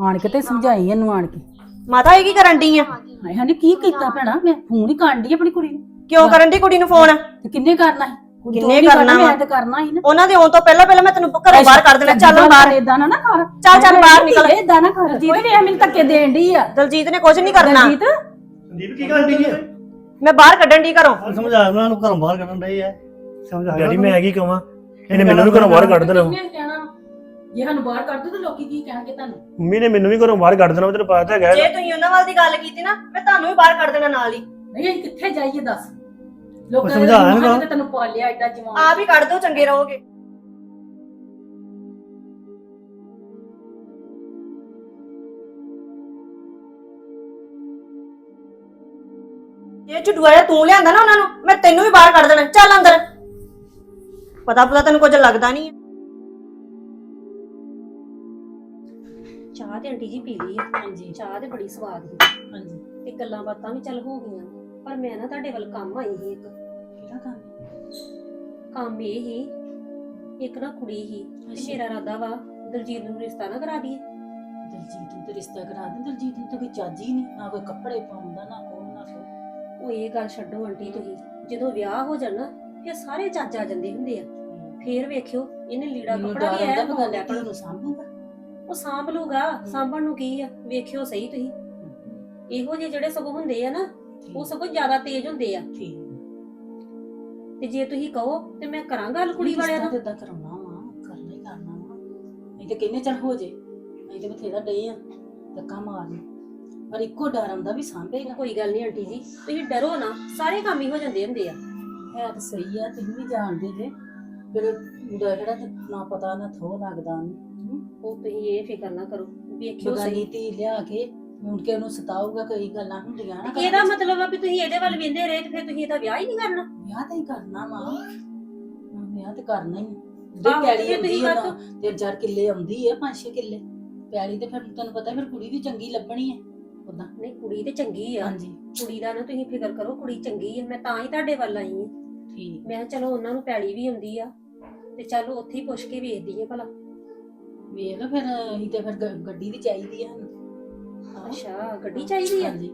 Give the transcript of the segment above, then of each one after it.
ਆਣ ਕੇ ਤੇ ਸਮਝਾਈ ਇਹਨੂੰ ਆਣ ਕੇ। ਮਾਤਾ ਇਹ ਕੀ ਕਰਨ ਡਈ ਆ? ਹਾਏ ਹਾਏ ਕੀ ਕੀਤਾ ਭੈਣਾ? ਮੈਂ ਫੋਨ ਹੀ ਕਰਨ ਡਈ ਆਪਣੀ ਕੁੜੀ ਨੂੰ। ਕਿਉਂ ਕਰਨ ਡਈ ਕੁੜੀ ਨੂੰ ਫੋਨ? ਤੇ ਕਿੰਨੇ ਕਰਨਾ ਹੈ ਕਿੰਨੇ ਤੂੰ ਕਰਨਾ ਵਾ? ਮੈਂ ਤੇ ਕਰਨਾ ਹੀ ਨਾ। ਉਹਨਾਂ ਦੇ ਆਉਣ ਤੋਂ ਪਹਿਲਾਂ ਪਹਿਲਾਂ ਮੈਂ ਤੈਨੂੰ ਘਰੋਂ ਬਾਹਰ ਕੱਢ ਦੇਣਾ। ਚੱਲ ਬਾਹਰ। ਇਦਾਂ ਨਾ ਨਾ ਕਰ। ਚੱਲ ਚੱਲ ਬਾਹਰ ਨਿਕਲ। ਇਦਾਂ ਨਾ ਕਰ। ਜਿਹਦੇ ਵੇਖ ਮੈਨੂੰ ਧੱਕੇ ਦੇਣ ਡਈ ਆ। ਦਲਜੀਤ ਨੇ ਕੁਝ ਨਹੀਂ ਕਰਨਾ। ਦਲਜੀਤ? ਸੰਦੀਪ ਕੀ ਕਰਨ ਦੀ ਹੈ ਮੈਂ ਬਾਹਰ ਕੱਢਣ ਦੀ ਘਰੋਂ। ਸਮਝਾ ਉਹਨਾਂ ਨੂੰ ਘਰੋਂ ਬਾਹਰ ਕੱਢਣ ਡਏ ਆ। ਸਮਝਾ ਡੈਡੀ ਮੈਂ ਕੀ ਕਵਾਂ? ਇਹਨੇ ਮੈਨੂੰ ਵੀ ਘਰੋਂ ਬਾਹਰ ਕੱਢ ਦੇਣਾ। ਕਹਿਣਾ ਜੇ ਸਾਨੂੰ ਬਾਹਰ ਕੱਢ ਦੋ ਤਾਂ ਲੋਕੀ ਕੀ ਕਹਿਣਗੇ ਤੁਹਾਨੂੰ? ਮੰਮੀ ਨੇ ਮੈਨੂੰ ਵੀ ਘਰੋਂ ਬਾਹਰ ਕੱਢ ਦੇਣਾ ਤੈਨੂੰ ਪਤਾ ਤਾਂ ਹੈਗਾ। ਜੇ ਤੁਸੀਂ ਉਹਨਾਂ ਵੱਲ ਦੀ ਗੱਲ ਕੀਤੀ ਨਾ ਮੈਂ ਤੁਹਾਨੂੰ ਵੀ ਬਾਹਰ ਕੱਢ ਦੇਣਾ ਨਾਲ ਹੀ। ਨਹੀਂ ਅਸੀਂ ਕਿੱਥੇ ਜਾਈਏ ਦੱਸ? ਲੋਕਾਂ ਉਹ ਸਮਝਾ ਨੇ। ਤੇ ਤੈਨੂੰ ਪਾਲਿਆ ਐਡਾ ਜਵਾਨ। ਆਪ ਹੀ ਕੱਢ ਦੋ ਚੰਗੇ ਰਹੋਗੇ। ਇਹ ਝੁੱਡੂਆ ਜਿਹਾ ਤੂੰ ਲਿਆਂਦਾ ਨਾ ਉਹਨਾਂ ਨੂੰ ਮੈਂ ਤੈਨੂੰ ਵੀ ਬਾਹਰ ਕੱਢ ਦੇਣਾ। ਚੱਲ ਅੰਦਰ। ਪਤਾ ਪਤਾ ਤੈਨੂੰ ਕੁਝ ਲੱਗਦਾ ਨਹੀਂ ਚਾਹ ਤੇ ਆਂਟੀ ਜੀ ਪੀ ਲਈ। ਹਾਂਜੀ। ਚਾਹ ਤੇ ਬੜੀ ਸਵਾਦ ਸੀ। ਹਾਂਜੀ। ਤੇ ਗੱਲਾਂ ਬਾਤਾਂ ਵੀ ਚੱਲ ਹੋ ਗਈਆਂ। ਪਰ ਮੈਂ ਨਾ ਤੁਹਾਡੇ ਵੱਲ ਕੰਮ ਆਈ ਸੀ ਇੱਕ। ਕਿਹੜਾ ਕੰਮ? ਕੰਮ ਇਹ ਹੀ ਇੱਕ ਨਾ ਕੁੜੀ ਤੇ ਮੇਰਾ ਇਰਾਦਾ ਵਾ ਦਲਜੀਤ ਨੂੰ ਰਿਸ਼ਤਾ ਨਾ ਕਰਾ ਦਈਏ। ਦਲਜੀਤ ਨੂੰ ਤੇ ਰਿਸ਼ਤਾ ਕਰਾ ਦੇ। ਦਲਜੀਤ ਨੂੰ ਤਾਂ ਕੋਈ ਚੱਜ ਹੀ ਨਹੀਂ ਨਾ ਕੋਈ ਕੱਪੜੇ ਪਾਉਂਦਾ ਨਾ ਕੋਈ ਨਾ ਕੋਈ ਉਹ ਇਹ ਗੱਲ ਛੱਡੋ ਆਂਟੀ ਤੁਸੀਂ। ਜਦੋਂ ਵਿਆਹ ਹੋ ਜਾਣਾ ਫਿਰ ਸਾਰੇ ਚੱਜ ਆ ਜਾਂਦੇ ਹੁੰਦੇ ਆ। ਫੇਰ ਵੇਖਿਓ ਇਹਨੇ ਲੀੜਾ ਮੈਨੂੰ ਕੱਪੜਾ ਵੀ ਡਰ ਆਇਆ ਹੁੰਦਾ ਪਾਉਣ ਪਤਾ ਨਹੀਂ ਨੂੰ ਸਾਂਭੂਗਾ। ਉਹ ਸਾਂਭ ਲੂਗਾ ਸਾਂਭਣ ਨੂੰ ਕੀ ਆ? ਵੇਖਿਓ ਸਹੀ ਤੁਸੀਂ। ਇਹੋ ਜਿਹੇ ਜਿਹੜੇ ਸਗੋਂ ਹੁੰਦੇ ਆ ਨਾ ਉਹ ਸਗੋਂ ਜ਼ਿਆਦਾ ਤੇਜ਼ ਹੁੰਦੇ ਆ। ਠੀਕ। ਤੇ ਜੇ ਤੁਸੀਂ ਕਹੋ ਤੇ ਮੈਂ ਕਰਾਂ ਗੱਲ ਕੁੜੀ ਵਾਲਿਆਂ ਨਾਲ? ਇਦਾਂ ਕਰਾਉਣਾ ਵਾ? ਕਰਨਾ ਹੀ ਕਰਨਾ ਵਾ। ਨਹੀਂ ਤੇ ਕਿੰਨੇ ਚਿਰ ਹੋ ਜੇ। ਨਹੀਂ ਤੇ ਬਥੇਰਾ ਡੇ ਆ ਧੱਕਾ ਮਾਰਨ ਪਰ ਇੱਕੋ ਡਰ ਆਉਂਦਾ ਵੀ ਸਾਂਭੇਗਾ ਕੋਈ ਗੱਲ ਨਹੀਂ ਆਂਟੀ ਜੀ ਤੁਸੀਂ ਡਰੋ ਨਾ। ਸਾਰੇ ਕੰਮ ਹੀ ਹੋ ਜਾਂਦੇ ਹੁੰਦੇ ਆ। ਹੈ ਤਾਂ ਸਹੀ ਆ ਤੁਸੀਂ ਵੀ ਜਾਣਦੇ ਜੇ। ਫਿਰ ਮੁੰਡਾ ਜਿਹੜਾ ਤੇ ਨਾ ਪਤਾ ਨਾ ਥੋ ਲੱਗਦਾ ਉਹਨੂੰ। ਉਹ ਤੁਸੀਂ ਇਹ ਫਿਕਰ ਨਾ ਕਰੋ ਵੇਖਿਓ ਬਗਾਨੀ ਸਹੀ ਧੀ ਲਿਆ ਕੇ ਮੁੜ ਕੇ ਉਹਨੂੰ ਸਤਾਊਗਾ ਕਈ ਗੱਲਾਂ ਹੁੰਦੀਆਂ ਨਾ ਇਹਦਾ ਮਤਲਬ ਆ ਵੀ ਤੁਸੀਂ ਇਹਦੇ ਵੱਲ ਵੇਂਦੇ ਰਹੇ ਤੇ ਫਿਰ ਤੁਸੀਂ ਇਹਦਾ ਵਿਆਹ ਹੀ ਨਹੀਂ ਕਰਨਾ। ਵਿਆਹ ਤਾਂ ਹੀ ਕਰਨਾ ਵਾ। ਹਾਂ, ਵਿਆਹ ਤੇ ਕਰਨਾ ਹੀ ਆਹੋ, ਦੇ ਪੈਲੀ ਤੇ ਆਉਂਦੀ ਤੁਸੀਂ ਆ ਤਾਂ ਚਾਰ ਕਿੱਲੇ ਆਉਂਦੀ ਆ ਪੰਜ ਛੇ ਕਿੱਲੇ। ਪੈਲੀ ਤੇ ਫਿਰ ਤੈਨੂੰ ਪਤਾ ਫਿਰ ਕੁੜੀ ਵੀ ਚੰਗੀ ਲੱਭਣੀ ਹੈ ਉਦਾਂ ਨਹੀਂ ਕੁੜੀ ਤੇ ਚੰਗੀ ਆ। ਹਾਂਜੀ। ਕੁੜੀ ਦਾ ਨਾ ਤੁਸੀਂ ਫਿਕਰ ਕਰੋ ਕੁੜੀ ਚੰਗੀ ਆ। ਮੈਂ ਤਾਂ ਹੀ ਤੁਹਾਡੇ ਵੱਲ ਆਈ ਆ। ਠੀਕ। ਮੈਂ ਕਿਹਾ ਚਲੋ ਉਹਨਾਂ ਨੂੰ ਪੈਲੀ ਵੀ ਆਉਂਦੀ ਆ। ਤੇ ਚਲੋ ਉੱਥੇ ਹੀ ਪੁੱਛ ਕੇ ਵੇਖਦੀ ਆ ਭਲਾ। ਵੇਖ ਫਿਰ ਅਸੀਂ ਤੇ ਫਿਰ ਗ- ਗੱਡੀ ਵੀ ਚਾਹੀਦੀ ਆ ਸਾਨੂੰ। ਅੱਛਾ ਗੱਡੀ ਚਾਹੀਦੀ ਆ? ਹਾਂਜੀ।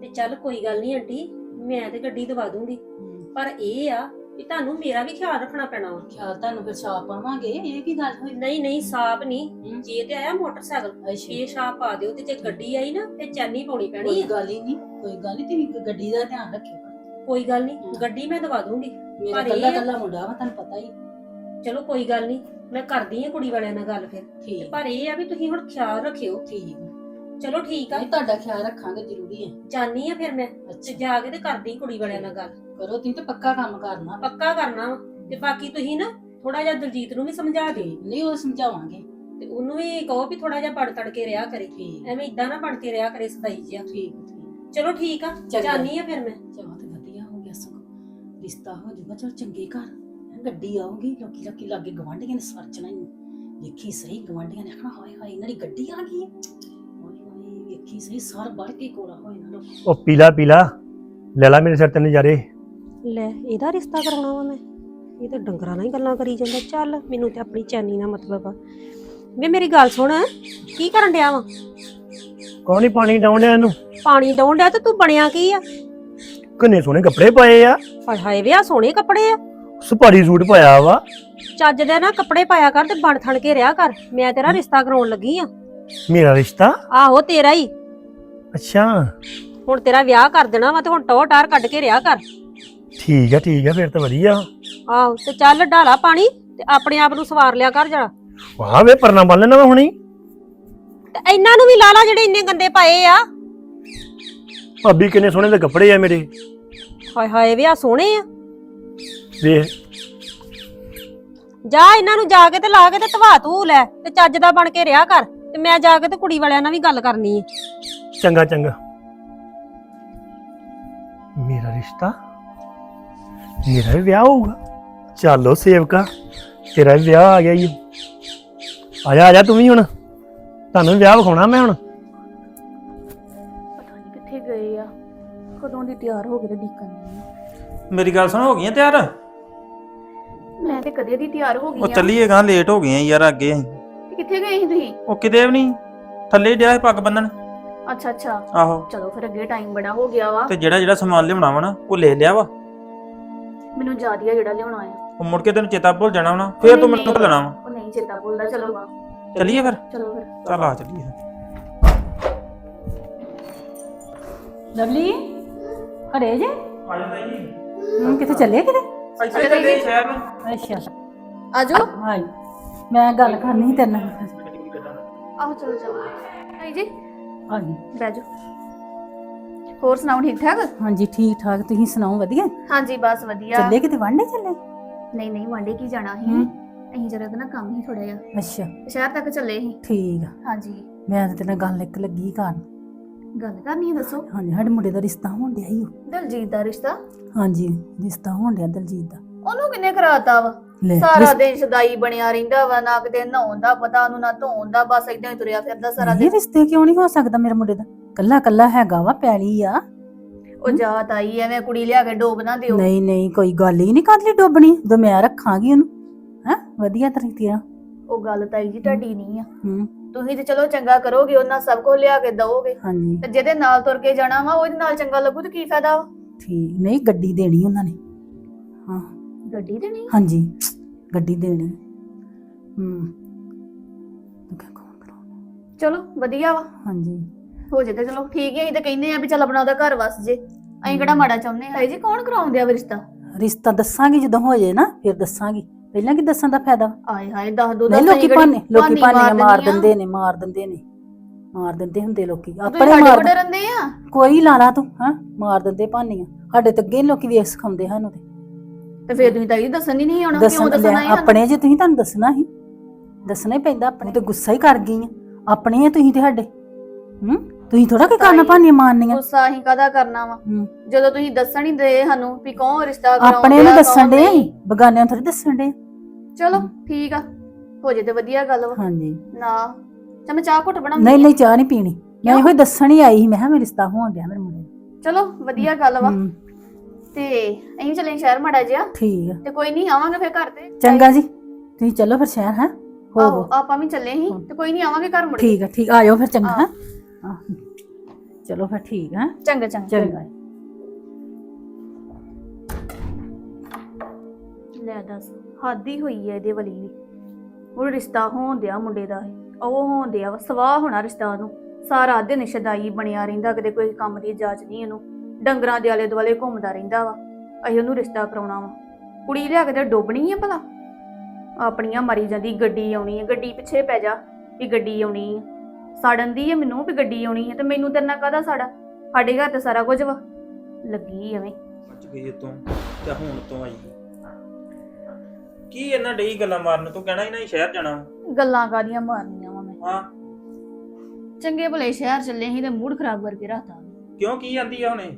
ਤੇ ਚੱਲ ਕੋਈ ਗੱਲ ਨਹੀਂ ਆਂਟੀ ਮੈਂ ਤੇ ਗੱਡੀ ਦਵਾ ਦੂੰਗੀ। ਹਮ, ਪਰ ਇਹ ਆ ਵੀ ਤੁਹਾਨੂੰ ਮੇਰਾ ਵੀ ਖਿਆਲ ਰੱਖਣਾ ਪੈਣਾ ਵਾ। ਖਿਆਲ ਤੁਹਾਨੂੰ ਫਿਰ ਛਾਪ ਪਾਵਾਂਗੇ ਇਹ ਕੀ ਗੱਲ ਹੋਈ? ਨਹੀਂ ਨਹੀਂ ਸਾਪ ਨਹੀਂ ਹਮ। ਜੇ ਤੇ ਆਇਆ ਮੋਟਰਸਾਈਕਲ ਅੱਛਾ। ਇਹ ਛਾਪ ਪਾ ਦਿਓ ਤੇ ਜੇ ਗੱਡੀ ਆਈ ਨਾ ਤੇ ਚੈਨੀ ਪਾਉਣੀ ਪੈਣੀ ਕੋਈ ਆ। ਗੱਲ ਹੀ ਨਹੀਂ ਕੋਈ ਗੱਲ ਨਹੀਂ ਤੁਸੀਂ ਗੱਡੀ ਦਾ ਧਿਆਨ ਰੱਖਿਓ। ਕੋਈ ਗੱਲ ਨਹੀਂ। ਗੱਡੀ ਮੈਂ ਦਵਾ ਦੂੰਗੀ। ਮੇਰਾ ਪਰ ਇਹ ਕੱਲਾ ਕੱਲਾ ਮੁੰਡਾ ਵਾ ਤੁਹਾਨੂੰ ਪਤਾ ਹੀ। ਚਲੋ ਕੋਈ ਗੱਲ ਨਹੀਂ ਮੈਂ ਕਰਦੀ ਆ ਕੁੜੀ ਵਾਲਿਆਂ ਨਾਲ ਗੱਲ ਫਿਰ। ਠੀਕ। ਪਰ ਇਹ ਆ ਵੀ ਤੁਸੀਂ ਹੁਣ ਖਿਆਲ ਰੱਖਿਓ। ਠੀਕ। ਚਲੋ ਠੀਕ ਆ। ਨਹੀਂ ਤੁਹਾਡਾ ਖਿਆਲ ਰੱਖਾਂਗੇ ਜ਼ਰੂਰੀ ਹੈ। ਜਾਨੀ ਆ ਫਿਰ ਮੈਂ। ਤੇ ਅੱਛਾ। ਜਾ ਕੇ ਤੇ ਕਰਦੀ ਕੁੜੀ ਵਾਲਿਆਂ ਨਾਲ ਗੱਲ। ਕਰੋ ਤੁਸੀਂ ਤੇ ਪੱਕਾ ਕੰਮ ਕਰਨਾ। ਪੱਕਾ ਕਰਨਾ ਵਾ। ਤੇ ਬਾਕੀ ਤੁਸੀਂ ਨਾ ਥੋੜਾ ਜਿਹਾ ਦਲਜੀਤ ਨੂੰ ਵੀ ਸਮਝਾ ਦਿਓ। ਨਹੀਂ ਉਹ ਸਮਝਾਵਾਂਗੇ। ਤੇ ਉਹਨੂੰ ਵੀ ਕਹੋ ਵੀ ਥੋੜਾ ਜਿਹਾ ਪੜ ਤੜ ਕੇ ਰਿਹਾ ਕਰੇ। ਠੀਕ। ਐਵੇਂ ਇਦਾਂ ਨਾ ਬਣ ਕੇ ਰਿਹਾ ਕਰੇ ਸਦਾਈ ਜਿਹਾ। ਠੀਕ ਠੀਕ। ਚਲੋ ਠੀਕ ਆ। ਚੰਗਾ। ਜਾਨੀ ਆ ਫਿਰ ਮੈਂ। ਚਲੋ ਤੇ ਵਧੀਆ ਹੋ ਗਿਆ ਸਗੋਂ। ਰਿਸ਼ਤਾ ਹੋ ਜਾਊਗਾ। ਚਲ ਚੰਗੇ ਘਰ। ਗੱਡੀ ਆਊਗੀ ਲੋਕੀ ਲੋਕੀ ਲਾਗੇ ਗਵਾਂਢੀਆਂ ਨੇ ਸਰਚਣਾ ਹੀ ਵੇਖੀ ਸਹੀ ਗਵਾਂਢੀਆਂ ਨੇ ਆਖਣਾ ਹਾਏ ਹਾਏ ਇਹਨਾਂ ਦੀ ਗੱਡੀ ਆ ਗਈ ਹਾਏ ਹਾਏ ਵੇਖੀ ਸਹੀ ਸਰ ਵੜ ਕੇ ਕੋਲਾ ਹੋਏ ਨਾ ਲੋਕੀ ਉਹ ਪੀਲਾ ਪੀਲਾ ਲੈ ਲਾ ਮੇਰੇ ਸਿਰ ਤੇ ਨਜ਼ਾਰੇ। ਲੈ ਇਹਦਾ ਰਿਸ਼ਤਾ ਕਰਾਉਣਾ ਵਾ ਮੈਂ। ਇਹ ਤਾਂ ਡੰਗਰਾਂ ਨਾਲ ਹੀ ਗੱਲਾਂ ਕਰੀ ਜਾਂਦਾ। ਚੱਲ ਮੈਨੂੰ ਤੇ ਆਪਣੀ ਚੈਨੀ ਨਾਲ ਮਤਲਬ ਆ। ਵੇ ਮੇਰੀ ਗੱਲ ਸੁਣ ਕੀ ਕਰਨ ਡਿਆ ਵਾ? ਕੌਣ ਨਹੀਂ ਪਾਣੀ ਡਾਉਂਦਿਆ ਇਹਨੂੰ? ਪਾਣੀ ਡਾਉਣ ਡਿਆ ਤੇ ਤੂੰ ਬਣਿਆ ਕੀ ਆ? ਕਿੰਨੇ ਸੋਹਣੇ ਕੱਪੜੇ ਪਾਏ ਆ। ਹਾਏ ਹਾਏ ਵੇ ਆ ਸੋਹਣੇ ਕੱਪੜੇ ਆ। ਸੁਪਾਰੀ ਸੂਟ ਪਾਇਆ ਵਾ। ਚੱਜ ਦੇ ਨਾ ਕੱਪੜੇ ਪਾਇਆ ਕਰ ਤੇ ਬਣ ਥਣ ਕੇ ਰਿਹਾ ਕਰ। ਮੈਂ ਤੇਰਾ ਰਿਸ਼ਤਾ ਕਰਾਉਣ ਲੱਗੀ ਆ। ਮੇਰਾ ਰਿਸ਼ਤਾ? ਆਹੋ ਤੇਰਾ ਹੀ ਅੱਛਾ। ਹੁਣ ਤੇਰਾ ਵਿਆਹ ਕਰ ਦੇਣਾ ਵਾ ਤੇ ਹੁਣ ਟੋ ਟਾਰ ਕੱਢ ਕੇ ਰਿਹਾ ਕਰ। ਠੀਕ ਆ ਠੀਕ ਆ ਫਿਰ ਤਾਂ ਵਧੀਆ। ਆਹੋ ਤੇ ਚੱਲ ਢਾਲਾ ਪਾਣੀ ਤੇ ਆਪਣੇ ਆਪ ਨੂੰ ਸਵਾਰ ਲਿਆ ਕਰ ਜਰਾ। ਵਾਹ ਵੇ ਪਰਨਾ ਬੰਨ ਲੈਣਾ ਵਾ ਹੁਣੀ। ਤੇ ਇਹਨਾਂ ਨੂੰ ਵੀ ਲਾ ਲਾ ਜਿਹੜੇ ਇੰਨੇ ਗੰਦੇ ਪਾਏ ਆ। ਭਾਬੀ ਕਿੰਨੇ ਸੋਹਣੇ ਦੇ ਕੱਪੜੇ ਆ ਮੇਰੇ। ਹਾਏ ਹਾਏ ਵੇ ਆ ਸੋਹਣੇ ਆ। ਵੇਖ। ਜਾ ਇਹਨਾਂ ਨੂੰ ਜਾ ਕੇ ਤੇ ਲਾ ਕੇ ਤੇ ਧਵਾ ਤੂ ਲੈ ਤੇ ਚੱਜ ਦਾ ਬਣ ਕੇ ਰਿਹਾ ਕਰ ਤੇ ਮੈਂ ਜਾ ਕੇ ਤੇ ਕੁੜੀ ਵਾਲਿਆਂ ਨਾਲ ਵੀ ਗੱਲ ਕਰਨੀ ਹੈ ਚੰਗਾ ਚੰਗਾ। ਮੇਰਾ ਰਿਸ਼ਤਾ? ਮੇਰਾ ਵੀ ਵਿਆਹ ਹੋਊਗਾ। ਚੱਲੋ ਸੇਵਕਾ ਤੇਰਾ ਵੀ ਵਿਆਹ ਆ ਗਿਆ ਈ। ਆ ਜਾ ਆ ਜਾ ਤੂੰ ਵੀ ਹੁਣ। ਤੁਹਾਨੂੰ ਵੀ ਵਿਆਹ ਵਿਖਾਉਣਾ ਮੈਂ ਹੁਣ। ਪਤਾ ਨਹੀਂ ਕਿੱਥੇ ਗਏ ਆ। ਕਦੋਂ ਦੀ ਤਿਆਰ ਹੋ ਕੇ ਤੇ ਡੀਕਣ ਨਹੀਂ ਆ। ਮੇਰੀ ਗੱਲ ਸੁਣ ਹੋ ਗਈਆਂ ਤਿਆਰ? ਮੈਂ ਤੇ ਕਦੇ ਦੀ ਤਿਆਰ ਹੋ ਗਈ ਉਹ ਆ। ਚੱਲੀਏ ਗਾਂ ਲੇਟ ਹੋ ਗਏ ਆ ਯਾਰ ਅੱਗੇ। ਅਸੀਂ। ਤੇ ਕਿੱਥੇ ਗਏ ਸੀ ਤੁਸੀਂ? ਉਹ ਕਿਤੇ ਵੀ ਨਹੀਂ। ਥੱਲੇ ਹੀ ਡਿਆ ਸੀ ਪੱਗ ਬੰਨਣ। ਅੱਛਾ ਅੱਛਾ। ਆਹੋ। ਚਲੋ ਫਿਰ ਅੱਗੇ ਟਾਈਮ ਬੜਾ ਹੋ ਗਿਆ ਵਾ। ਤੇ ਜਿਹੜਾ ਜਿਹੜਾ ਸਮਾਨ ਲਿਆਉਣਾ ਵਾ ਨਾ ਉਹ ਲੈ ਲਿਆ ਵਾ। ਮੈਨੂੰ ਯਾਦ ਹੀ ਆ ਜਿਹੜਾ ਲਿਆਉਣਾ ਆ। ਉਹ ਮੁੜ ਕੇ ਤੈਨੂੰ ਚੇਤਾ ਭੁੱਲ ਜਾਣਾ ਵਾ ਫੇਰ ਤੂੰ ਮੈਨੂੰ ਭੁੱਲਣਾ ਵਾ। ਉਹ ਨਹੀਂ ਚੇਤਾ ਭੁੱਲਦਾ ਚਲੋ ਵਾ। ਚੱਲੀਏ ਫਿਰ? ਚਲੋ ਫਿਰ। ਚੱਲ ਆ ਚੱਲੀਏ ਲਵਲੀ? ਘਰੇ ਜੇ? ਆ ਜਾਂਦਾ ਜੀ। ਹੂੰ ਕਿਤੇ ਚੱਲੇ ਕਿਤੇ? ਇੱਥੇ ਚੱਲੇ ਸ਼ਹਿਰ ਨੂੰ ਅੱਛਾ। ਆਜੋ। ਹਾਂ ਮੈਂ ਗੱਲ ਕਰਨੀ ਸੀ ਤੇਰੇ ਨਾਲ। ਆਹੋ ਚਲੋ ਚਲੋ। ਆਈ ਜੀ ਹਾਂਜੀ ਬਹਿ ਜਾਓ। ਹੋਰ ਸੁਣਾਓ ਠੀਕ ਠਾਕ? ਹਾਂਜੀ ਠੀਕ ਠਾਕ। ਤੁਸੀਂ ਸੁਣਾਓ ਵਧੀਆ? ਹਾਂਜੀ ਬਸ ਵਧੀਆ। ਚੱਲੇ ਕਿਤੇ ਵਾਂਡੇ ਚੱਲੇ? ਨਹੀਂ ਨਹੀਂ ਵਾਂਡੇ ਕੀ ਜਾਣਾ ਸੀ? ਹੂੰ। ਅਸੀਂ ਜਰਾ ਨਾ ਕੰਮ ਹੀ ਥੋੜਾ ਜਿਹਾ। ਅੱਛਾ। ਸ਼ਹਿਰ ਤੱਕ ਚੱਲੇ ਸੀ। ਠੀਕ ਆ। ਹਾਂਜੀ ਮੈਂ ਤਾਂ ਤੇਰੇ ਨਾਲ ਗੱਲ ਇੱਕ ਲੱਗੀ ਕਰਨ। ਗੱਲ ਕਰਨੀ ਹੈ ਦੱਸੋ। ਹਾਂਜੀ ਸਾਡੇ ਮੁੰਡੇ ਦਾ ਰਿਸ਼ਤਾ ਹੋਣ ਡਿਆ ਓ। ਦਲਜੀਤ ਦਾ ਰਿਸ਼ਤਾ? ਹਾਂਜੀ ਰਿਸ਼ਤਾ ਹੋਣ ਡਿਆ ਦਲਜੀਤ ਦਾ। ਉਹਨੂੰ ਕਿੰਨੇ ਕਰਾਤਾ ਵਾ? ਲੈ ਸਾਰਾ ਰਿਸ਼- ਦਿਨ ਸਦਾਈ ਬਣਿਆ ਰਹਿੰਦਾ ਵਾ ਨਾ ਕਿਤੇ ਨਹਾਉਣ ਦਾ ਪਤਾ ਉਹਨੂੰ ਨਾ ਧੋਣ ਦਾ ਬਸ ਇਦਾਂ ਹੀ ਤੁਰਿਆ ਫਿਰਦਾ ਸਾਰਾ ਇਹ ਦਿਨ। ਰਿਸ਼ਤੇ ਕਿਉਂ ਨਹੀਂ ਹੋ ਸਕਦਾ ਮੇਰੇ ਮੁੰਡੇ ਦਾ? ਕੱਲਾ ਕੱਲਾ ਹੈਗਾ ਵਾ ਪੈਲੀ ਆ। ਉਹ ਜਾਤ ਆਈ ਐਵੇਂ ਕੁੜੀ ਲਿਆ ਕੇ ਡੋਬ ਨਾ ਦਿਓ। ਨਹੀਂ ਨਹੀਂ ਕੋਈ ਗੱਲ ਹੀ ਨਹੀਂ ਕਾਹਦੇ ਲਈ ਡੋਬਣੀ? ਦੋ ਮੈਂ ਰੱਖਾਂਗੀ ਉਹਨੂੰ। ਹੈ ਵਧੀਆ ਤਰੀਕੇ ਨਾਲ। ਉਹ ਗੱਲ ਤਾਈ ਜੀ ਤੁਹਾਡੀ ਨਹੀਂ ਆ। ਹੂੰ। ਤੁਸੀਂ ਤੇ ਚਲੋ ਚੰਗਾ ਕਰੋਗੇ ਉਹਨਾਂ ਸਭ ਕੁਝ ਲਿਆ ਕੇ ਦਓਗੇ ਹਾਂਜੀ। ਤੇ ਜਿਹਦੇ ਨਾਲ ਤੁਰ ਕੇ ਜਾਣਾ ਵਾ ਉਹਦੇ ਨਾਲ ਚੰਗਾ ਲੱਗੂ ਤੇ ਕੀ ਫਾਇਦਾ ਵਾ? ਠੀਕ। ਨਹੀਂ ਗੱਡੀ ਦੇਣੀ ਉਹਨਾਂ ਨੇ। ਹਾਂ। ਗੱਡੀ ਦੇਣੀ? ਹਾਂਜੀ। ਗੱਡੀ ਦੇਣੀ। ਹੂੰ। ਤੂੰ ਕਿਆ ਕੌਣ ਕਰਾਉਣਾ? ਚਲੋ ਵਧੀਆ ਵਾ। ਹਾਂਜੀ। ਹੋ ਜੇ ਤੇ ਚਲੋ ਠੀਕ ਹੈ ਅਸੀਂ ਤਾਂ ਕਹਿੰਦੇ ਆ ਵੀ ਚੱਲ ਆਪਣਾ ਉਹਦਾ ਘਰ ਵਸ ਜੇ। ਅਸੀਂ ਕਿਹੜਾ ਮਾੜਾ ਚਾਹੁੰਦੇ ਹਾਂ। ਜੀ ਕੌਣ ਕਰਾਉਂਦੇ ਆ ਰਿਸ਼ਤਾ? ਰਿਸ਼ਤਾ ਦੱਸਾਂਗੀ ਜਦੋਂ ਹੋ ਜਾਏ ਨਾ ਫਿਰ ਦੱਸਾਂਗੀ। ਪਹਿਲਾਂ ਕੀ ਦੱਸਣ ਦਾ ਫਾਇਦਾ? ਆਏ ਹਾਏ ਦੱਸ ਦੋ ਨਹੀਂ ਲੋਕੀ ਭਾਨੇ ਲੋਕੀ ਭਾਨੇ ਮਾਰ ਦਿੰਦੇ ਨੇ ਮਾਰ ਦਿੰਦੇ ਨੇ। ਮਾਰ ਦਿੰਦੇ ਹੁੰਦੇ ਲੋਕੀ। ਆਪਣੇ ਮਾਰ ਡਰਦੇ ਆ। ਕੋਈ ਲਾ ਲਾ ਤੂੰ ਹਾਂ? ਮਾਰ ਦਿੰਦੇ ਭਾਨੀਆਂ ਸਾਡੇ ਤੇ ਅੱਗੇ ਲੋਕੀ ਵੇਖ ਸਿਖਾਉਂਦੇ ਸਾਨੂੰ ਤੇ ਤੇ ਫੇਰ ਤੁਸੀਂ ਤਾਂ ਇਹ ਦੱਸਣ ਹੀ ਨਹੀਂ ਆਉਣਾ ਕਿਉਂ ਦੱਸਣ ਹੈ ਆਪਣੇ ਜੇ ਤੁਸੀਂ ਤੁਹਾਨੂੰ ਦੱਸਣਾ ਹੀ। ਦੱਸਣਾ ਹੀ ਪੈਂਦਾ ਆਪਣੇ ਤੇ ਗੁੱਸਾ ਹੀ ਕਰ ਗਈ ਆ ਆਪਣੇ ਆ ਤੁਸੀਂ ਤੇ ਸਾਡੇ। ਹੂੰ? ਤੁਸੀਂ ਥੋੜਾ ਕੀ ਕਰਨਾ ਭਾਨੀਆਂ ਮਾਰਨੀਆਂ। ਗੁੱਸਾ ਅਸੀਂ ਕਾਹਦਾ ਕਰਨਾ ਵਾ? ਹੂੰ। ਜਦੋਂ ਤੁਸੀਂ ਦੱਸਣ ਹੀ ਦੇ ਸਾਨੂੰ ਵੀ ਕੌਣ ਰਿਸ਼ਤਾ ਕਰਾਉਂਦਾ ਆਪਣੇ ਨੂੰ ਦੱਸਣ ਦੇ। ਬਗਾਨਿਆਂ ਥੋੜੀ ਦੱਸਣ ਦੇ। ਚਲੋ। ਠੀਕ ਆ। ਹੋ ਜੇ ਤੇ ਵਧੀਆ ਗੱਲ ਵਾ। ਹਾਂਜੀ। ਨਾ। ਚਾ ਮੈਂ ਚਾਹ ਘੁੱਟ ਬਣਾਉਂਦੀ ਨਹੀਂ ਆ। ਨਹੀਂ ਚਾਹ ਨਹੀਂ ਪੀਣੀ। ਮੈਂ? ਇਹੋ ਹੀ ਦੱਸਣ ਹੀ ਆਈ ਸੀ ਮੈਂ ਕਿਹਾ ਮੇਰਾ ਰਿਸ਼ਤਾ ਹੋਣ ਡਿਆ ਮੇਰੇ ਮੁੰਡੇ ਦਾ। ਚਲੋ ਵਧੀਆ ਗੱਲ ਵਾ। ਤੇ ਅਸੀਂ ਚੱਲੇ ਸ਼ਹਿਰ ਮਾੜਾ ਜਿਹਾ। ਠੀਕ ਆ। ਤੇ ਕੋਈ ਨਹੀਂ ਆਵਾਂਗੇ ਫਿਰ ਘਰ ਤੇ। ਚੰਗਾ ਜੀ। ਤੁਸੀਂ ਚੱਲੋ ਫਿਰ ਸ਼ਹਿਰ ਹੈ? ਹੋ ਆਹੋ ਹੋ। ਆਪਾਂ ਵੀ ਚੱਲੇ ਸੀ। ਤੇ ਕੋਈ ਨਹੀਂ ਆਵਾਂਗੇ ਘਰ ਮੁੜ ਕੇ। ਠੀਕ ਆ ਠੀਕ ਆ ਜਾਓ ਫਿਰ ਚੰਗਾ ਆਹ। ਹੈ ਚਲੋ ਫਿਰ ਠੀਕ ਹੈ? ਚੰਗਾ ਚੰਗਾ। ਚੰਗਾ ਲੈ ਦੱਸ, ਹੱਦ ਹੀ ਹੋਈ ਐ ਇਹਦੇ ਵਾਲੀ ਵੀ। ਉਹ ਰਿਸ਼ਤਾ ਹੋਣ ਦਿਆ ਮੁੰਡੇ ਦਾ ਉਹ ਹੋਣ ਦਿਆ ਵਾ, ਸਵਾਹ ਹੋਣਾ ਰਿਸ਼ਤਾ ਉਹਨੂੰ ਸਾਰਾ ਦਿਨ ਸ਼ਦਾਈ ਬਣਿਆ ਰਹਿੰਦਾ, ਕਦੇ ਕੋਈ ਕੰਮ ਦੀ ਜਾਂਚ ਨਹੀਂ ਇਹਨੂੰ। ਡੰਗਰਾਂ ਦੇ ਆਲੇ ਦੁਆਲੇ ਘੁੰਮਦਾ ਰਹਿੰਦਾ ਵਾ। ਅਸੀਂ ਉਹਨੂੰ ਰਿਸ਼ਤਾ ਕਰਾਉਣਾ ਵਾ। ਕੁੜੀ ਲਿਆ ਕੇ ਤੇ ਡੋਬਣੀ ਆ ਭਲਾ। ਆਪਣੀਆਂ ਮਰੀ ਜਾਂਦੀ, ਗੱਡੀ ਆਉਣੀ ਹੈ ਗੱਡੀ ਪਿੱਛੇ ਪੈ ਜਾ ਵੀ ਗੱਡੀ ਆਉਣੀ ਹੈ ਸਾੜਨ ਦੀ ਹੈ ਮੈਨੂੰ ਵੀ ਗੱਡੀ ਆਉਣੀ ਹੈ ਤੇ ਮੈਨੂੰ ਤੇਰੇ ਨਾਲ ਕਾਹਦਾ ਸਾੜਾ? ਸਾਡੇ ਘਰ ਤੇ ਸਾਰਾ ਕੁਝ ਵਾ। ਲੱਗੀ ਐਵੇਂ। ਅੱਜ ਗਈ ਤੋਂ ਤੇ ਹੁਣ ਤੋਂ ਆਈ। ਕੀ ਇਹਨਾਂ ਡਈ ਗੱਲਾਂ ਮਾਰਨ? ਤੂੰ ਕਹਿਣਾ ਹੀ ਨਹੀਂ ਸ਼ਹਿਰ ਜਾਣਾ। ਗੱਲਾਂ ਕਾਦੀਆਂ ਮਾਰਨੀਆਂ ਵਾ ਮੈਂ? ਹਾਂ। ਚੰਗੇ ਭਲੇ ਸ਼ਹਿਰ ਚੱਲੇ ਸੀ ਤੇ ਮੂਡ ਖਰਾਬ ਕਰਕੇ ਰੱਖਤਾ। ਉਹਨੇ। ਕਿਉਂ ਕੀ ਆਂਦੀ ਆ ਹੁਣੇ?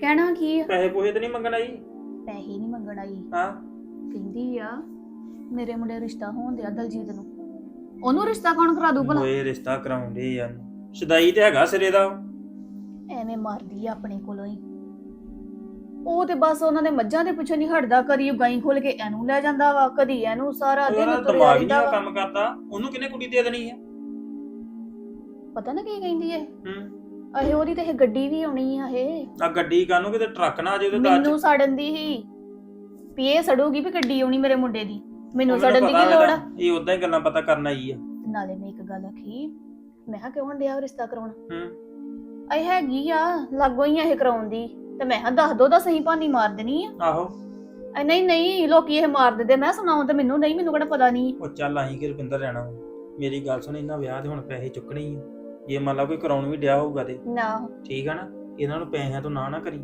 ਕਹਿਣਾ ਕੀ ਆ? ਪੈਸੇ ਪੋਹੇ ਤੇ ਨਹੀਂ ਮੰਗਣ ਆਈ? ਪੈਸੇ ਨਹੀਂ ਮੰਗਣ ਆਈ। ਹਾਂ। ਕਹਿੰਦੀ ਆ ਮੇਰੇ ਮੁੰਡੇ ਦਾ ਰਿਸ਼ਤਾ ਹੋਣ ਦਿਆ ਦਲਜੀਤ ਨੂੰ। ਉਹਨੂੰ ਰਿਸ਼ਤਾ ਕੌਣ ਕਰਾ ਦੂ ਭਲਾ? ਓਏ ਰਿਸ਼ਤਾ ਕਰਾਉਂਦੇ ਯਾਰ ਸ਼ਦਾਈ ਤੇ ਹੈਗਾ ਸਿਰੇ ਦਾ। ਐਵੇਂ ਮਾਰਦੀ ਆ ਆਪਣੇ ਕੋਲੋਂ ਹੀ। ਉਹ ਤੇ ਬਸ ਉਹਨਾਂ ਦੇ ਮੱਝਾਂ ਦੇ ਪਿੱਛੇ ਨਹੀਂ ਹਟਦਾ ਕਦੀ ਉਹ ਗਾਈ ਖੋਲ ਕੇ ਇਹਨੂੰ ਲੈ ਜਾਂਦਾ ਵਾ ਕਦੀ ਇਹਨੂੰ ਸਾਰਾ ਦਿਨ ਤੁਰਿਆ ਦਿਮਾਗ ਨਹੀਂ ਰਹਿੰਦਾ ਵਾ। ਕੰਮ ਕਰਦਾ ਉਹਨੂੰ ਕਿਹਨੇ ਕੁੜੀ ਦੇ ਦੇਣੀ ਹੈ ਪਤਾ ਨਾ ਕੀ ਕਹਿੰਦੀ ਏ? ਹੂੰ। ਅਹੇ ਉਹਦੀ ਤੇ ਇਹ ਗੱਡੀ ਵੀ ਆਉਣੀ ਆ ਇਹ ਆ ਗੱਡੀ ਕਾਨੂੰ ਕਿਤੇ ਟਰੱਕ ਨਾ ਆ ਜੇ ਉਹਦੇ ਦਾਜ ਮੈਨੂੰ ਸੜਨ ਦੀ ਹੀ ਵੀ ਇਹ ਸੜੂਗੀ ਵੀ ਗੱਡੀ ਆਉਣੀ ਮੇਰੇ ਮੁੰਡੇ ਦੀ। ਮੈਨੂੰ ਸੜਨ ਦੀ ਕੀ ਲੋੜ ਆ? ਇਹ ਉਦਾਂ ਹੀ ਗੱਲਾਂ ਪਤਾ ਕਰਨ ਆਈ ਆ। ਨਾਲੇ ਮੈਂ ਇੱਕ ਗੱਲ ਆਖੀ ਮੈਂ ਕਿਹਾ ਕਿਉਂ ਡਿਆ ਉਹ ਰਿਸ਼ਤਾ ਕਰਾਉਣਾ? ਹੂੰ। ਇਹ ਹੈਗੀ ਆ ਲਾਗੋ ਹੀ ਆ ਇਹ ਕਰਾਉਣ ਦੀ। ਤੇ ਮੈਂ ਕਿਹਾ ਦੱਸ ਦੋ ਤਾਂ ਸਹੀ ਭਾਨੀ ਮਾਰ ਦੇਣੀ ਆ। ਆਹੋ। ਇਹ ਨਹੀਂ ਨਹੀਂ ਲੋਕੀ ਇਹ ਮਾਰ ਦਿੰਦੇ ਮੈਂ ਸੁਣਾਉਂ ਤੇ ਮੈਨੂੰ ਨਹੀਂ ਮੈਨੂੰ ਕਿਹੜਾ ਪਤਾ ਨਹੀਂ। ਉਹ ਚੱਲ ਆਹੀਂ ਕਿ ਰੁਪਿੰਦਰ ਰਹਿਣਾ ਵਾ। ਮੇਰੀ ਗੱਲ ਸੁਣ ਇਹਨਾਂ ਵਿਆਹ ਦੇ ਹੁਣ ਪੈਸੇ ਚੁੱਕਣੇ ਹੀ ਆ। ਜੇ ਮੰਨ ਲਾ ਕੋਈ ਕਰਾਉਣ ਵੀ ਡਿਆ ਹੋਊਗਾ ਤੇ। ਨਾ। ਠੀਕ ਆ ਨਾ ਇਹਨਾਂ ਨੂੰ ਪੈਸਿਆਂ ਤੋਂ ਨਾ ਨਾ ਕਰੀ।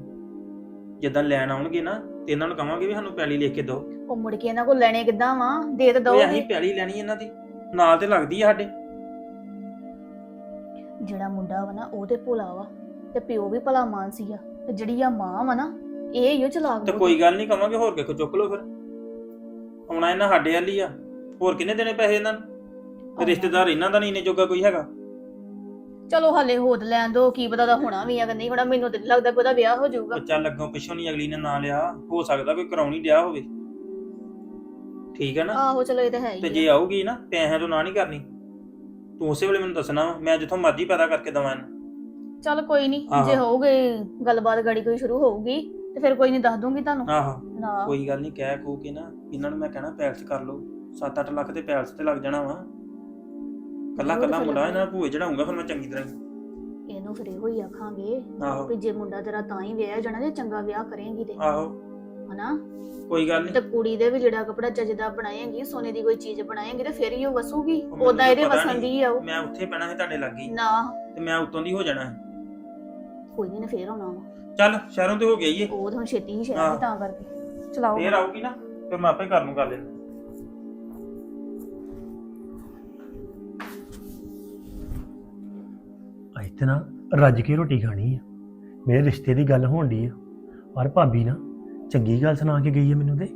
ਜਿੱਦਾਂ ਲੈਣ ਆਉਣਗੇ ਨਾ ਤੇ ਇਹਨਾਂ ਨੂੰ ਕਵਾਂਗੇ ਵੀ ਸਾਨੂੰ ਪੈਲੀ ਲਿਖ ਕੇ ਦਿਓ। ਉਹ ਮੁੜ ਕੇ ਇਹਨਾਂ ਕੋਲ ਲੈਣੇ ਕਿੱਦਾਂ ਵਾ? ਦੇ ਤਾਂ ਓਏ ਦੋ ਅਸੀਂ ਪੈਲੀ ਲੈਣੀ ਇਹਨਾਂ ਦੀ। ਨਾਲ ਤੇ ਲੱਗਦੀ ਆ ਸਾਡੇ। ਜਿਹੜਾ ਮੁੰਡਾ ਵਾ ਨਾ ਉਹ ਤੇ ਭੋਲਾ ਵਾ। ਤੇ ਪਿਓ ਵੀ ਭਲਾ ਮਾਨਸੀ ਆ। ਤੇ ਜਿਹੜੀ ਆ ਮਾਂ ਵਾ ਨਾ ਇਹ ਹੀ ਓ ਚਲਾਕ ਤੇ ਕੋਈ ਗੱਲ ਨਹੀਂ ਕਵਾਂਗੇ ਹੋਰ ਕਿੱਥੋਂ ਚੁੱਕ ਲਓ ਫਿਰ। ਆਉਣਾ ਇਹਨਾਂ ਸਾਡੇ ਵਾਲੀ ਆ। ਹੋਰ ਕਿੰਨੇ ਦੇਣੇ ਪੈਸੇ ਇਹਨਾਂ ਨੂੰ? ਤੇ ਰਿਸ਼ਤੇਦਾਰ ਇਹਨਾਂ ਦਾ ਨਹੀਂ ਇੰਨੇ ਜੋਗਾ ਕੋਈ ਹੈਗਾ? ਚਲੋ ਹਲੇ ਹੋਦ ਲੈਣ ਦੋ ਕੀ ਪਤਾ ਦਾ ਹੋਣਾ ਵੀ ਆ ਕਿ ਨਹੀਂ ਹੋਣਾ ਮੈਨੂੰ ਤੇ ਨੀ ਲੱਗਦਾ ਕਿ ਉਹਦਾ ਵਿਆਹ ਹੋ ਜਾਊਗਾ। ਉਹ ਚੱਲ ਅੱਗੋਂ ਪਿੱਛੋਂ ਨਹੀਂ ਅਗਲੀ ਨੇ ਨਾਂ ਲਿਆ ਹੋ ਸਕਦਾ ਕੋਈ ਕਰਾਉਣੀ ਡਿਆ ਹੋਵੇ। ਠੀਕ ਹੈ ਨਾ? ਆਹੋ ਚਲੋ ਇਹ ਤਾਂ ਹੈ ਤੇ ਹੀ ਜੇ ਆ। ਆਊਗੀ ਨਾ ਪੈਸਿਆਂ ਤੋਂ ਨਾ ਨਹੀਂ ਕਰਨੀ। ਤੂੰ ਉਸੇ ਵੇਲੇ ਮੈਨੂੰ ਦੱਸਣਾ ਵਾ, ਮੈਂ ਜਿੱਥੋਂ ਮਰਜ਼ੀ ਪੈਦਾ ਕਰਕੇ ਦਵਾਂ ਇਹਨੂੰ। ਚੱਲ ਕੋਈ ਨਹੀਂ ਆਹੋ। ਜੇ ਹੋਊਗੇ ਗੱਲਬਾਤ ਗਾੜੀ ਕੋਈ ਸ਼ੁਰੂ ਹੋਊਗੀ ਤੇ ਫਿਰ ਕੋਈ ਨਹੀਂ ਦੱਸ ਦੂੰਗੀ ਤੁਹਾਨੂੰ। ਆਹੋ। ਨਾ। ਕੋਈ ਗੱਲ ਨਹੀਂ ਕਹਿ ਕੂ ਕੇ ਨਾ ਇਹਨਾਂ ਨੂੰ ਮੈਂ ਕਹਿਣਾ ਪੈਲਸ ਕਰ ਲਓ। 7-8 ਲੱਖ ਤੇ ਪੈਲਸ ਤੇ ਲੱਗ ਜਾਣਾ ਵਾ। ਕੱਲਾ ਕੱਲਾ ਮੁੰਡਾ। ਇਹਨਾਂ ਭੂਏ ਚੜਾਉਂਗਾ ਫਿਰ ਮੈਂ ਚੰਗੀ ਤਰ੍ਹਾਂ ਹੀ। ਇਹਨੂੰ ਫਿਰ ਇਹੋ ਹੀ ਆਖਾਂਗੇ ਆਹੋ। ਵੀ ਜੇ ਮੁੰਡਾ ਤੇਰਾ ਤਾਂ ਹੀ ਵਿਆਹ ਜਾਣਾ ਜੇ ਚੰਗਾ ਵਿਆਹ ਕਰੇਂਗੀ ਤੇ। ਆਹੋ। ਹਨਾ? ਕੋਈ ਗੱਲ ਤੇ ਨਹੀਂ ਕੁੜੀ ਦੇ ਵੀ ਜਿਹੜਾ ਕਪੜਾ ਚੱਜਦਾ ਬਣਾਏਂਗੀ ਸੋਨੇ ਦੀ ਕੋਈ ਚੀਜ਼ ਬਣਾਏਂਗੀ ਤੇ ਫਿਰ ਹੀ ਉਹ ਵਸੂਗੀ। ਮੈਨੂੰ ਉਦਾਂ ਇਹਦੇ ਪਤਾ ਵਸਣ ਨਹੀਂ। ਦੀ ਆ ਉਹ। ਮੈਂ ਉੱਥੇ ਪੈਣਾ ਸੀ ਤੁਹਾਡੇ ਲੱਗੀ। ਨਾ। ਤੇ ਮੈਂ ਉੱਤੋਂ ਦੀ ਹੋ ਜਾਣਾ ਸੀ। ਕੋਈ ਨਹੀਂ ਫੇਰ ਆਉਣਾ ਵਾ। ਚੱਲ ਸ਼ਹਿਰੋਂ ਤੇ ਹੋ ਗਿਆ ਇਹ ਉਹ ਤਾਂ ਹੁਣ ਛੇਤੀ ਹੀ ਸ਼ਹਿਰ ਹਾਂ। ਦੀ ਤਾਂ ਕਰਕੇ। ਚਲਾਓ। ਫੇਰ ਆਊਗੀ ਨਾ ਫਿਰ ਮੈਂ ਆਪੇ ਕਰ ਲੂੰ ਗੱਲ ਇਹਨੂੰ ਅੱਜ ਤੇ ਨਾ ਰੱਜ ਕੇ ਰੋਟੀ ਖਾਣੀ ਆ। ਮੇਰੇ ਰਿਸ਼ਤੇ ਦੀ ਗੱਲ ਹੋਣ ਦੀ ਆ। ਪਰ ਭਾਬੀ ਨਾ ਚੰਗੀ ਗੱਲ ਸੁਣਾ ਕੇ ਗਈ ਹੈ ਮੈਨੂੰ ਤੇ।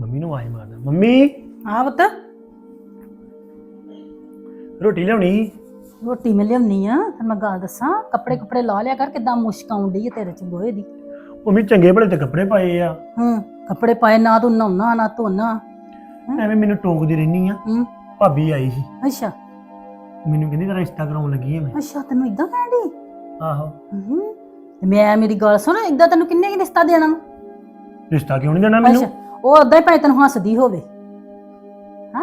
ਮੰਮੀ ਨੂੰ ਆਵਾਜ਼ ਮਾਰਦਾ ਮੰਮੀ! ਆ ਪੁੱਤ। ਰੋਟੀ ਲਿਆਉਣੀ? ਰੋਟੀ ਮੈਂ ਲਿਆਉਣੀ ਆ ਤੈਨੂੰ ਮੈਂ ਗੱਲ ਦੱਸਾਂ ਕੱਪੜੇ ਕੁਪੜੇ ਲਾ ਲਿਆ ਕਰ ਕਿਦਾਂ ਮੁਸ਼ਕ ਆਉਂਦੀ ਹੈ ਤੇਰੇ ਚ ਗੋਹੇ ਦੀ। ਮੰਮੀ ਚੰਗੇ ਭਲੇ ਤੇ ਕੱਪੜੇ ਪਾਏ ਆ। ਹੂੰ ਕੱਪੜੇ ਪਾਏ ਨਾ ਤੂੰ ਨਹਾਉਣਾ ਨਾ ਧੋਣਾ ਐਵੇਂ ਮੈਨੂੰ ਟੋਕਦੀ ਰਹਿਨੀ ਆ। ਹੂੰ। ਭਾਬੀ ਆਈ ਸੀ। ਅੱਛਾ। ਮੈਨੂੰ ਕਹਿੰਦੀ ਤੇਰਾ ਰਿਸ਼ਤਾ ਕਰਾਉਣ ਲੱਗੀ ਆ ਮੈਂ। ਅੱਛਾ ਤੈਨੂੰ ਇਦਾਂ ਕਹਿਣੀ ਆਹੋ। ਹੂੰ। ਤੇ ਮੈਂ ਮੇਰੀ ਗੱਲ ਸੁਣ ਇਦਾਂ ਤੈਨੂੰ ਕਿੰਨੇ ਕੀ ਰਿਸ਼ਤਾ ਦੇਣਾ? ਰਿਸ਼ਤਾ ਕਿਉਂ ਨਹੀਂ ਦੇਣਾ ਮੈਨੂੰ? ਅੱਛਾ ਉਹ ਉਦਾਂ ਹੀ ਭਾਵੇਂ ਤੈਨੂੰ ਹੱਸਦੀ ਹੋਵੇ।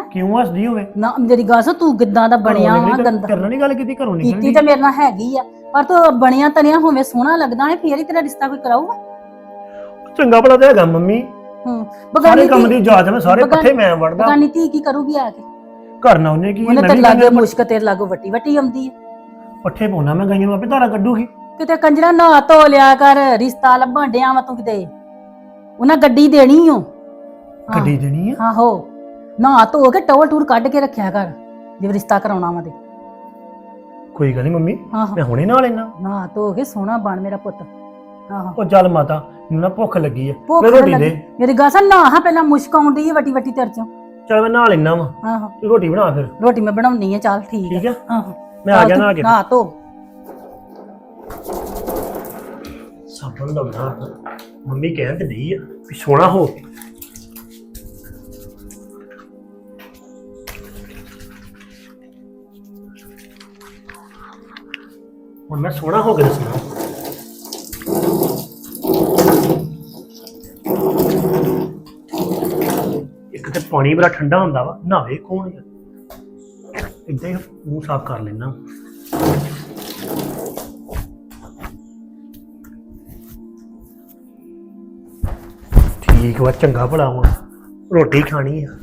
ਕਿਉਂ ਹੱਸਦੀ ਹੋਵੇ? ਨਾ ਮੇਰੀ ਗੱਲ ਸੁਣ ਤੂੰ ਕਿੱਦਾਂ ਦਾ ਬਣਿਆ ਘਰੋਂ ਵਾ ਨਿਕਲੀ ਤਾਂ- ਗੰਦਾ? ਕਰਨਾ ਨਹੀਂ ਗੱਲ ਕੀਤੀ ਘਰੋਂ ਕੀਤੀ ਨਿਕਲਦੀ ਤਾਂ ਮੇਰੇ ਨਾਲ ਹੈਗੀ ਆ ਪਰ ਤੂੰ ਬਣਿਆ ਤਨਿਆ ਹੋਵੇ ਸੋਹਣਾ ਲੱਗਦਾ ਹੈ ਫੇਰ ਹੀ ਤੇਰਾ ਰਿਸ਼ਤਾ ਕੋਈ ਕਰਾਊਗਾ। ਚੰਗਾ ਭਲਾ ਤੇ ਹੈਗਾ ਮੰਮੀ। ਹੂੰ ਸਾਰੇ ਕੰਮ ਦੀ ਜਾਚ ਮੈਂ ਸਾਰੇ ਬਗਾਨੀ- ਪੱਠੇ ਮੈਂ ਵੜਦਾ। ਬਗਾਨੀ ਧੀ ਕੀ ਕਰੂਗੀ ਆ ਕੇ? ਕਰਨਾ ਉਹਨੇ ਕੀ ਉਹਨੇ ਮੈਂ ਤੇ ਵੀ ਲਾਗੇ ਮੁਸ਼ਕ ਤੇਰੇ ਲਾਗੋ ਵੱਟੀ ਵੱਟੀ ਆਉਂਦੀ ਹੈ ਪੱਠੇ ਪਾਉਣਾ ਮੈਂ ਗਾਈਆਂ ਨੂੰ ਆਪੇ ਧਾਰਾ ਕੱਢੂਗੀ। ਕਿਤੇ ਕੰਜਰਾ ਨਾ ਧੋ ਲਿਆ ਕਰ ਰਿਸ਼ਤਾ ਲੱਭਣ ਡਿਆ ਵਾ ਤੂੰ ਕਿਤੇ। ਉਹਨਾਂ ਗੱਡੀ ਦੇਣੀ ਓ। ਹਾਂ। ਗੱਡੀ ਦੇਣੀ ਆ? ਆਹੋ। ਨਾ ਧੋ ਕੇ ਟੋਲ ਟੂਰ ਕੱਢ ਕੇ ਰੱਖਿਆ ਕਰ ਜੇ ਰਿਸ਼ਤਾ ਕਰਾਉਣਾ ਵਾ ਤੇ। ਕੋਈ ਗੱਲ ਨਹੀਂ ਮੰਮੀ ਆਹੋ। ਮੈਂ ਹੁਣੇ ਨਾਲ ਲੈਣਾ ਨਾ ਧੋ ਕੇ ਸੋਹਣਾ ਬਣ ਮੇਰਾ ਪੁੱਤ। ਆਹੋ। ਉਹ ਚੱਲ ਮਾਤਾ ਮੈਨੂੰ ਨਾ ਭੁੱਖ ਲੱਗੀ ਆ। ਭੁੱਖ ਮੈਂ ਰੋਟੀ ਲੱਗੀ। ਦੇ। ਮੇਰੀ ਗੱਲ ਸੁਣ ਨਾ ਹਾਂ ਪਹਿਲਾਂ ਮੁਸ਼ਕ ਆਉਂਦੀ ਵੱਟੀ ਵੱਟੀ ਤੇਰੇ ਚੋਂ। ਚੱਲ ਮੈਂ ਨਾਲ ਲੈਣਾ ਵਾ। ਆਹੋ। ਤੂੰ ਰੋਟੀ ਬਣਾ ਫਿਰ। ਰੋਟੀ ਮੈਂ ਬਣਾਉਣੀ ਹੈ ਚੱਲ ਠੀਕ ਆ। ਆਹੋ। ਮੈਂ ਆ ਗਿਆ ਨਾ ਆ ਕੇ। ਨਾ ਧੋ। ਸਾਬਣ ਦਾ ਬਣਾ ਮੰਮੀ ਕਹਿਣ ਤੇ ਨਹੀਂ ਆ ਵੀ ਸੋਹਣਾ ਹੋ। ਹੁਣ ਮੈਂ ਸੋਹਣਾ ਹੋ ਕੇ ਦੱਸਣਾ ਇੱਕ ਤੇ ਪਾਣੀ ਬੜਾ ਠੰਡਾ ਹੁੰਦਾ ਵਾ, ਨਹਾਵੇ ਕੌਣ ਇਦਾਂ ਹੀ ਮੂੰਹ ਸਾਫ਼ ਕਰ ਲੈਣਾ ਠੀਕ ਵਾ, ਚੰਗਾ ਭਲਾ ਵਾ, ਰੋਟੀ ਖਾਣੀ ਆ।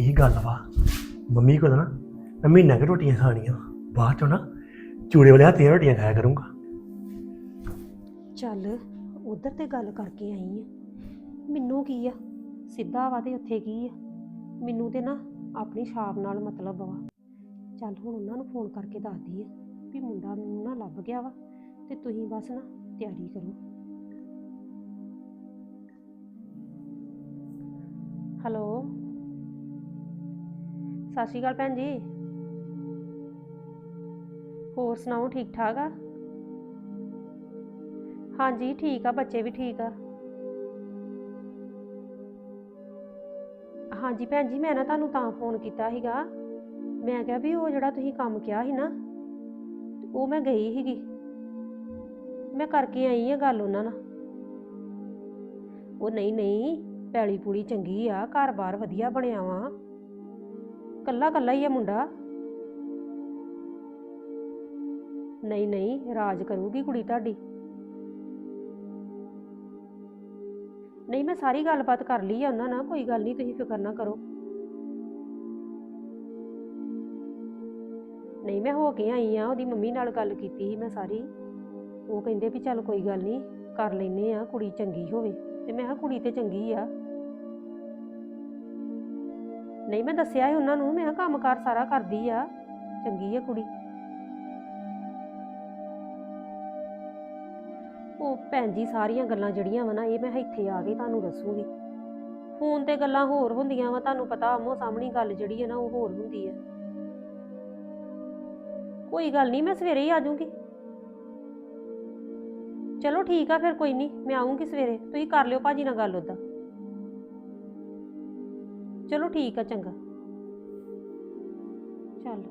ਇਹ ਗੱਲ ਵਾ। ਮੰਮੀ ਕੋਲ ਨਾ ਮੈਂ ਮਹੀਨਾ ਕਿ ਰੋਟੀਆਂ ਖਾਣੀਆਂ, ਬਾਅਦ ਚੋਂ ਨਾ ਚੂੜੇ ਵਾਲੇ ਹੱਥੀਆਂ ਰੋਟੀਆਂ ਖਾਇਆ ਕਰੂੰਗਾ। ਚੱਲ, ਉਧਰ ਤੇ ਗੱਲ ਕਰਕੇ ਆਈ ਆ। ਮੈਨੂੰ ਕੀ ਆ? ਸਿੱਧਾ ਵਾ ਤੇ ਉੱਥੇ ਕੀ ਆ? ਮੈਨੂੰ ਤੇ ਨਾ ਆਪਣੀ ਛਾਪ ਨਾਲ ਮਤਲਬ ਵਾ। ਚੱਲ, ਹੁਣ ਉਹਨਾਂ ਨੂੰ ਫੋਨ ਕਰਕੇ ਦੱਸਦੀ ਆ ਵੀ ਮੁੰਡਾ ਮੈਨੂੰ ਨਾ ਲੱਭ ਗਿਆ ਵਾ ਤੇ ਤੁਸੀਂ ਬਸ ਨਾ ਤਿਆਰੀ ਕਰੋ। ਹੈਲੋ? ਸਤਿ ਸ਼੍ਰੀ ਅਕਾਲ ਭੈਣ ਜੀ। ਹੋਰ ਸੁਣਾਓ, ਠੀਕ ਠਾਕ ਆ? ਹਾਂਜੀ, ਠੀਕ ਆ, ਬੱਚੇ ਵੀ ਠੀਕ ਆ। ਹਾਂਜੀ ਭੈਣ ਜੀ, ਮੈਂ ਨਾ ਤੁਹਾਨੂੰ ਤਾਂ ਫੋਨ ਕੀਤਾ ਸੀਗਾ। ਮੈਂ ਕਿਹਾ ਵੀ ਉਹ ਜਿਹੜਾ ਤੁਸੀਂ ਕੰਮ ਕਿਹਾ ਸੀ ਨਾ ਉਹ ਮੈਂ ਗਈ ਸੀਗੀ। ਮੈਂ ਕਰਕੇ ਆਈ ਆ ਗੱਲ ਉਹਨਾਂ ਨਾਲ। ਉਹ ਨਹੀਂ ਨਹੀਂ ਪੈਲੀ ਪੂਲੀ ਚੰਗੀ ਆ, ਘਰ-ਬਾਰ ਵਧੀਆ ਬਣਿਆ ਵਾ। ਕੱਲਾ ਕੱਲਾ ਹੀ ਆ ਮੁੰਡਾ। ਨਹੀਂ ਨਹੀਂ, ਰਾਜ ਕਰੂਗੀ ਕੁੜੀ ਤੁਹਾਡੀ। ਨਹੀਂ, ਮੈਂ ਸਾਰੀ ਗੱਲਬਾਤ ਕਰ ਲਈ ਆ ਉਹਨਾਂ ਨਾਲ, ਕੋਈ ਗੱਲ ਨਹੀਂ, ਤੁਸੀਂ ਫਿਕਰ ਨਾ ਕਰੋ। ਨਹੀਂ, ਮੈਂ ਹੋ ਕੇ ਆਈ ਆ, ਉਹਦੀ ਮੰਮੀ ਨਾਲ ਗੱਲ ਕੀਤੀ ਸੀ ਮੈਂ ਸਾਰੀ। ਉਹ ਕਹਿੰਦੇ ਵੀ ਚੱਲ ਕੋਈ ਗੱਲ ਨਹੀਂ, ਕਰ ਲੈਨੇ ਆ, ਕੁੜੀ ਚੰਗੀ ਹੋਵੇ। ਤੇ ਮੈਂ ਕਿਹਾ ਕੁੜੀ ਤੇ ਚੰਗੀ ਆ। ਨਹੀਂ, ਮੈਂ ਦੱਸਿਆ ਸੀ ਉਹਨਾਂ ਨੂੰ, ਮੈਂ ਕਿਹਾ ਕੰਮਕਾਰ ਸਾਰਾ ਕਰਦੀ ਆ, ਚੰਗੀ ਆ ਕੁੜੀ। ਉਹ ਭੈਣ ਜੀ ਸਾਰੀਆਂ ਗੱਲਾਂ ਜਿਹੜੀਆਂ ਵਾ ਨਾ, ਇਹ ਮੈਂ ਇੱਥੇ ਆ ਕੇ ਤੁਹਾਨੂੰ ਦੱਸੂਗੀ। ਫੋਨ ਤੇ ਗੱਲਾਂ ਹੋਰ ਹੁੰਦੀਆਂ ਵਾ, ਤੁਹਾਨੂੰ ਪਤਾ ਆਮੋ ਸਾਹਮਣੀ ਗੱਲ ਜਿਹੜੀ ਹੈ ਨਾ, ਉਹ ਹੋਰ ਹੁੰਦੀ ਹੈ ਕੋਈ ਗੱਲ ਨਹੀਂ, ਮੈਂ ਸਵੇਰੇ ਹੀ ਆ ਜਾਊਂਗੀ। ਚਲੋ ਠੀਕ ਆ ਫਿਰ, ਕੋਈ ਨਹੀਂ, ਮੈਂ ਆਉਂਗੀ ਸਵੇਰੇ। ਤੁਸੀਂ ਕਰ ਲਿਓ ਭਾਜੀ ਨਾਲ ਗੱਲ ਉਦਾਂ। ਚਲੋ ਠੀਕ ਆ, ਚੰਗਾ। ਚੱਲ,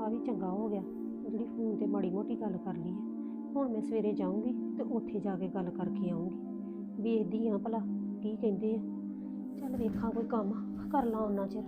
ਆ ਵੀ ਚੰਗਾ ਹੋ ਗਿਆ। ਜਿਹੜੀ ਫੋਨ ਤੇ ਮਾੜੀ ਮੋਟੀ ਗੱਲ ਕਰ ਲਈ ਹੈ ਹੁਣ ਮੈਂ ਸਵੇਰੇ ਜਾਊਂਗੀ ਤੇ ਉੱਥੇ ਜਾ ਕੇ ਗੱਲ ਕਰਕੇ ਆਊਂਗੀ। ਵੇਖਦੀ ਆ ਭਲਾ ਕੀ ਕਹਿੰਦੇ ਆ। ਚੱਲ ਵੇਖਾਂ ਕੋਈ ਕੰਮ ਕਰ ਲਾਂ ਉਹਨਾਂ ਚਿਰ।